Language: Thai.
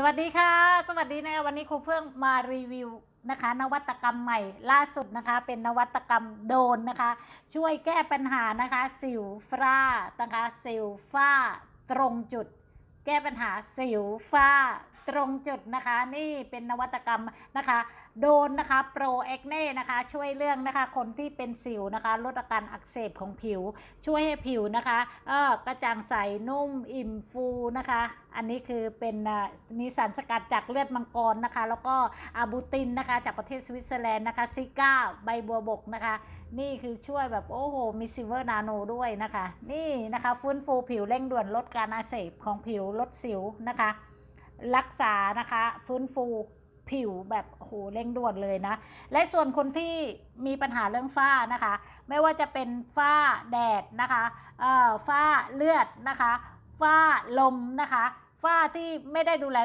สวัสดีค่ะ สวัสดีนะคะวันนี้ครูเฟื่องมารีวิวนะคะ นวัตกรรมใหม่ล่าสุดนะคะ เป็นนวัตกรรมโดนนะคะ ช่วยแก้ปัญหานะคะ สิวฝ้านะคะ สิวฝ้าตรงจุด แก้ปัญหาสิวฝ้า ตรงจุดนะคะ นี่เป็นนวัตกรรมนะคะ โดนนะคะโปรเอ็กเน่นะคะ ช่วยเรื่องนะคะ คนที่เป็นสิวนะคะ ลดอาการอักเสบของผิว ช่วยให้ผิวนะคะเออกระจ่างใสนุ่มอิ่มฟูนะคะ อันนี้คือเป็นมีสารสกัดจากเลือดมังกรนะคะ แล้วก็อาบูตินนะคะ จากประเทศสวิตเซอร์แลนด์นะคะซิก้าใบบัวบกนะคะ นี่คือช่วยแบบโอ้โหมีซิลเวอร์นาโนด้วยนะคะ นี่นะคะ ฟื้นฟูผิวเร่งด่วนลดการอักเสบของผิวลดสิวนะคะ รักษานะคะ ฟื้นฟูผิวแบบโหเร่งด่วนเลยนะ และส่วนคนที่มีปัญหาเรื่องฝ้านะคะ ไม่ว่าจะเป็นฝ้าแดดนะคะเอ่อฝ้าเลือดนะคะ ฝ้าลมนะคะ ฝ้าที่ไม่ได้ดูแล